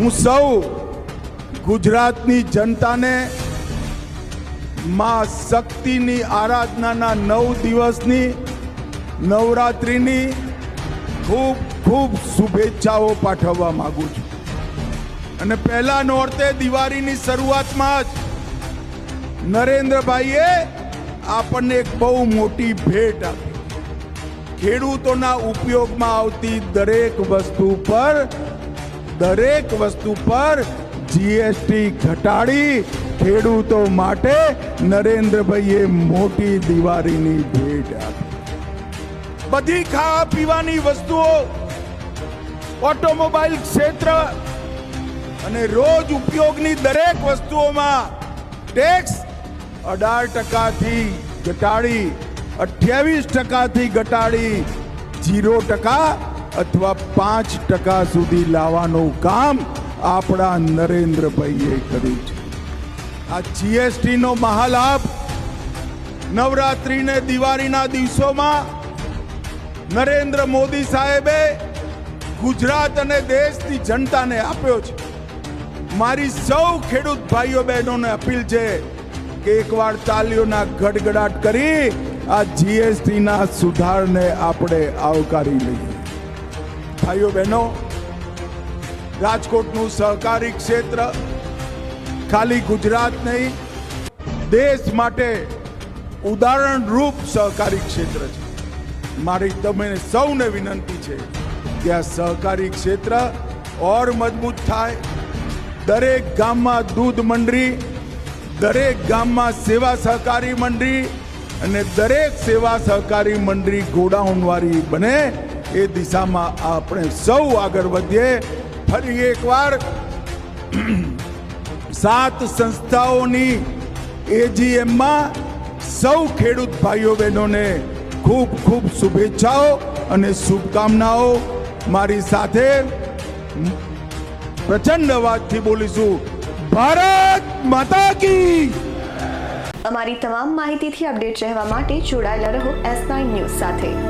હું સૌ ગુજરાતની જનતાને માં શક્તિની આરાધનાના નવ દિવસની નવરાત્રિની ખૂબ ખૂબ શુભેચ્છાઓ પાઠવવા માગું છું. અને પહેલા નોરતે દિવાળીની શરૂઆતમાં જ નરેન્દ્રભાઈએ આપણને એક બહુ મોટી ભેટ આપી. ખેડૂતોના ઉપયોગમાં આવતી દરેક વસ્તુ પર દરેક વસ્તુ પર જીએસટી ઘટાડી ખેડૂતો માટે નરેન્દ્રભાઈએ મોટી દિવાળીની ભેટ આપી. બધી ખાવા પીવાની વસ્તુઓ, ઓટોમોબાઈલ ક્ષેત્ર અને રોજ ઉપયોગની દરેક વસ્તુઓમાં ટેક્સ અઢાર ટકાથી ઘટાડી, અઠ્યાવીસ ટકાથી ઘટાડી, જીરો ટકા અથવા પાંચ ટકા સુધી લાવવાનું કામ આપણા નરેન્દ્રભાઈએ કર્યું છે. આ જીએસટી નો મહાલાભ નવરાત્રિને દિવાળીના દિવસોમાં નરેન્દ્ર મોદી સાહેબે ગુજરાત અને દેશની જનતાને આપ્યો છે. મારી સૌ ખેડૂત ભાઈઓ બહેનોને અપીલ છે કે એકવાર તાલીઓના ગડગડાટ કરી આ જીએસટીના સુધારને આપણે આવકારી લઈએ. ભાઈઓ બહેનો, રાજકોટનું સહકારી ક્ષેત્ર, ખાલી ગુજરાત નહીં, દેશ માટે ઉદાહરણરૂપ સહકારી ક્ષેત્ર છે. મારી તમે સૌને વિનંતી છે કે આ સહકારી ક્ષેત્ર ઓર મજબૂત થાય. દરેક ગામમાં દૂધ મંડળી, દરેક ગામમાં સેવા સહકારી મંડળી અને દરેક સેવા સહકારી મંડળી ગોડાઉનવાળી બને. એ દિશામાં આપણે સૌ આગળ વધીએ. ફરી એકવાર સાત સંસ્થાઓની એજીએમમાં સૌ ખેડૂત ભાઈઓ બહેનોને ખૂબ ખૂબ શુભેચ્છાઓ અને શુભકામનાઓ મારી સાથે. પ્રચંડ અવાજથી બોલીશું, ભારત માતા કી! અમારી તમામ માહિતીથી અપડેટ રહેવા માટે જોડાયેલા રહો એસ નાઇન ન્યૂઝ સાથે.